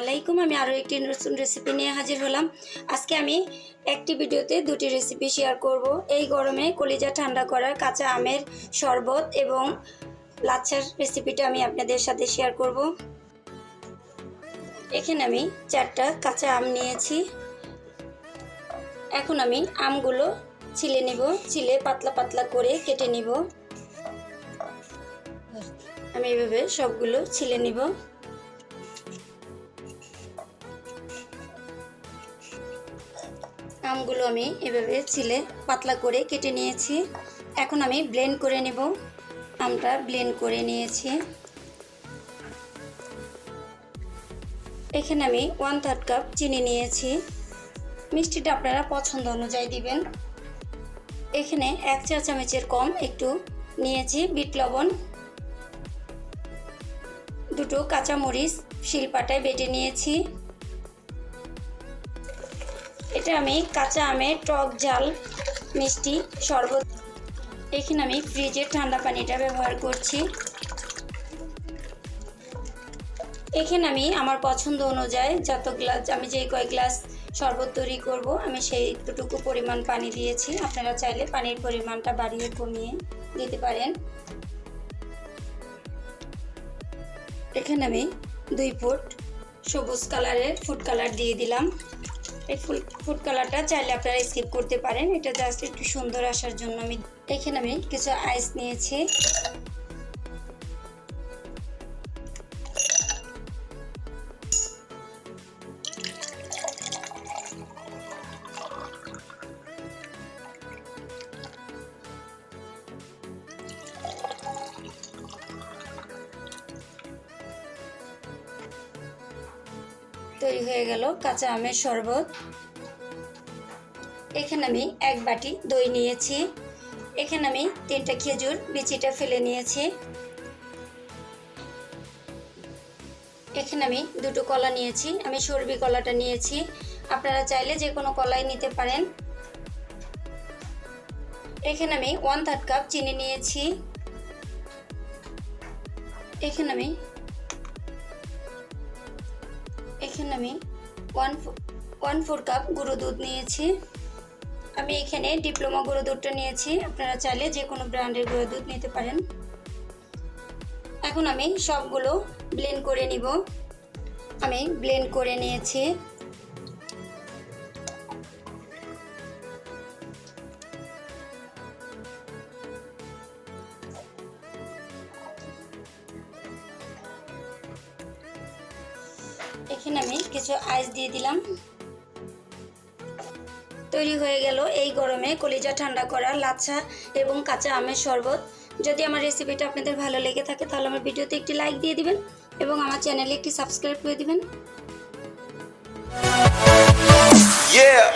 আলাইকুম, আমি আরও একটি নতুন রেসিপি নিয়ে হাজির হলাম। আজকে আমি একটি ভিডিওতে দুটি রেসিপি শেয়ার করব। এই গরমে কলিজা ঠান্ডা করার কাঁচা আমের শরবত এবং লাচ্ছার রেসিপিটা আমি আপনাদের সাথে শেয়ার করব। এখানে আমি চারটা কাঁচা আম নিয়েছি। এখন আমি আমগুলো ছিলে নিব, ছিলে পাতলা পাতলা করে কেটে নিব। আমি এভাবে সবগুলো ছিলে নিব। আমগুলো আমি এভাবে ছিলে পাতলা করে কেটে নিয়েছি। এখন আমি ব্লেন্ড করে নেব। আমটা ব্লেন্ড করে নিয়েছি। এখানে আমি ওয়ান থার্ড কাপ চিনি নিয়েছি। মিষ্টিটা আপনারা পছন্দ অনুযায়ী দিবেন। এখানে এক চা চামচের কম একটু নিয়েছি বিট লবণ। দুটো কাঁচামরিচ শিলপাটায় বেটে নিয়েছি। এটা আমি কাঁচা আমের টক ঝাল মিষ্টি, শরবত। এখানে আমি ফ্রিজের ঠান্ডা পানিটা ব্যবহার করছি। এখানে আমি আমার পছন্দ অনুযায়ী যত গ্লাস, আমি যে কয় গ্লাস শরবত তৈরি করব, আমি সেই দুটুকু পরিমাণ পানি দিয়েছি। আপনারা চাইলে পানির পরিমাণটা বাড়িয়ে কমিয়ে দিতে পারেন। এখানে আমি দুই ফুট সবুজ কালারের ফুড কালার দিয়ে দিলাম। এই ফুল ফুড কালারটা চাইলে আপনারা স্কিপ করতে পারেন। এটা জাস্ট একটু সুন্দর আসার জন্য আমি এখানে আমি কিছু আইস নিয়েছি। তৈরি হয়ে গেল কাঁচা আমের শরবত। এখানে আমি এক বাটি দই নিয়েছি। এখানে আমি তিনটা খেজুর বিচিটা ফেলে নিয়েছি। এখানে আমি দুটো কলা নিয়েছি, আমি সরবি কলাটা নিয়েছি। আপনারা চাইলে যে কোনো কলাই নিতে পারেন। এখানে আমি ওয়ান থার্ড কাপ চিনি নিয়েছি। এখানে আমি এখানে আমি ওয়ান ওয়ান ফোর কাপ গুঁড়ো দুধ নিয়েছি। আমি এখানে ডিপ্লোমা গুঁড়ো দুধটা নিয়েছি। আপনারা চাইলে যে কোনো ব্র্যান্ডের গুঁড়ো দুধ নিতে পারেন। এখন আমি সবগুলো ব্লেন্ড করে নিব। আমি ব্লেন্ড করে নিয়েছি। এখানে আমি কিছু আইস দিয়ে দিলাম। তৈরি হয়ে গেল এই গরমে কলিজা ঠান্ডা করা লাচ্ছা এবং কাঁচা আমের শরবত। যদি আমার রেসিপিটা আপনাদের ভালো লেগে থাকে, তাহলে আমার ভিডিওতে একটি লাইক দিয়ে দিবেন এবং আমার চ্যানেলে একটি সাবস্ক্রাইব করে দিবেন। Yeah.